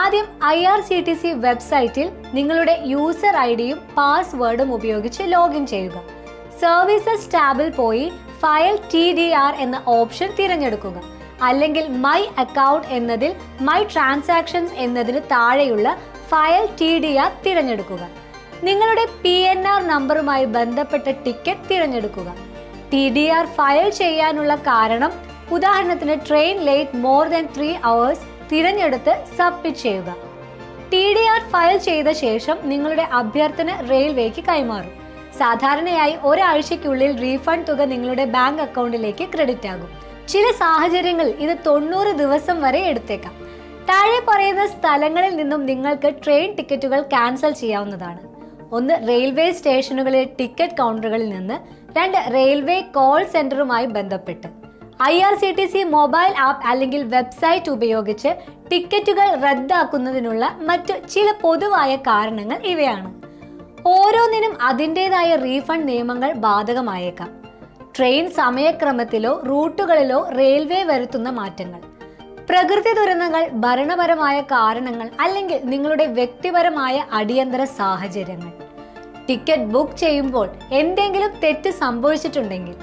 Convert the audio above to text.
ആദ്യം I R C T C വെബ്സൈറ്റിൽ നിങ്ങളുടെ യൂസർ ഐ ഡിയും പാസ്വേഡും ഉപയോഗിച്ച് ലോഗിൻ ചെയ്യുക. സർവീസസ് ടാബിൽ പോയി ഫയൽ ടി ഡി ആർ എന്ന ഓപ്ഷൻ തിരഞ്ഞെടുക്കുക. അല്ലെങ്കിൽ മൈ അക്കൗണ്ട് എന്നതിൽ മൈ ട്രാൻസാക്ഷൻസ് എന്നതിന് താഴെയുള്ള ഫയൽ ടി ഡി ആർ തിരഞ്ഞെടുക്കുക. നിങ്ങളുടെ പി എൻ ആർ നമ്പറുമായി ബന്ധപ്പെട്ട ടിക്കറ്റ് തിരഞ്ഞെടുക്കുക. ടി ഡി ആർ ഫയൽ ചെയ്യാനുള്ള കാരണം ഉദാഹരണത്തിന് train late more than three hours തിരഞ്ഞെടുത്ത് സബ്മിറ്റ് ചെയ്യുക. ടി ഡി ആർ ഫയൽ ചെയ്ത ശേഷം നിങ്ങളുടെ അഭ്യർത്ഥന റെയിൽവേക്ക് കൈമാറും. സാധാരണയായി ഒരാഴ്ചയ്ക്കുള്ളിൽ റീഫണ്ട് തുക നിങ്ങളുടെ ബാങ്ക് അക്കൗണ്ടിലേക്ക് ക്രെഡിറ്റ് ആകും. ചില സാഹചര്യങ്ങളിൽ ഇത് തൊണ്ണൂറ് ദിവസം വരെ എടുത്തേക്കാം. താഴെ പറയുന്ന സ്ഥലങ്ങളിൽ നിന്നും നിങ്ങൾക്ക് ട്രെയിൻ ടിക്കറ്റുകൾ ക്യാൻസൽ ചെയ്യാവുന്നതാണ്. ഒന്ന് റെയിൽവേ സ്റ്റേഷനുകളിലെ ടിക്കറ്റ് കൗണ്ടറുകളിൽ നിന്ന് രണ്ട് റെയിൽവേ കോൾ സെന്ററുമായി ബന്ധപ്പെട്ട്. I R C T C mobile app അല്ലെങ്കിൽ വെബ്സൈറ്റ് ഉപയോഗിച്ച് ടിക്കറ്റുകൾ റദ്ദാക്കുന്നതിനുള്ള മറ്റ് ചില പൊതുവായ കാരണങ്ങൾ ഇവയാണ്. ഓരോന്നിനും അതിന്റെതായ റീഫണ്ട് നിയമങ്ങൾ ബാധകമായേക്കാം. ട്രെയിൻ സമയക്രമത്തിലോ റൂട്ടുകളിലോ റെയിൽവേ വരുത്തുന്ന മാറ്റങ്ങൾ. പ്രകൃതി ദുരന്തങ്ങൾ ഭരണപരമായ കാരണങ്ങൾ അല്ലെങ്കിൽ നിങ്ങളുടെ വ്യക്തിപരമായ അടിയന്തര സാഹചര്യങ്ങൾ. ടിക്കറ്റ് ബുക്ക് ചെയ്യുമ്പോൾ എന്തെങ്കിലും തെറ്റ് സംഭവിച്ചിട്ടുണ്ടെങ്കിൽ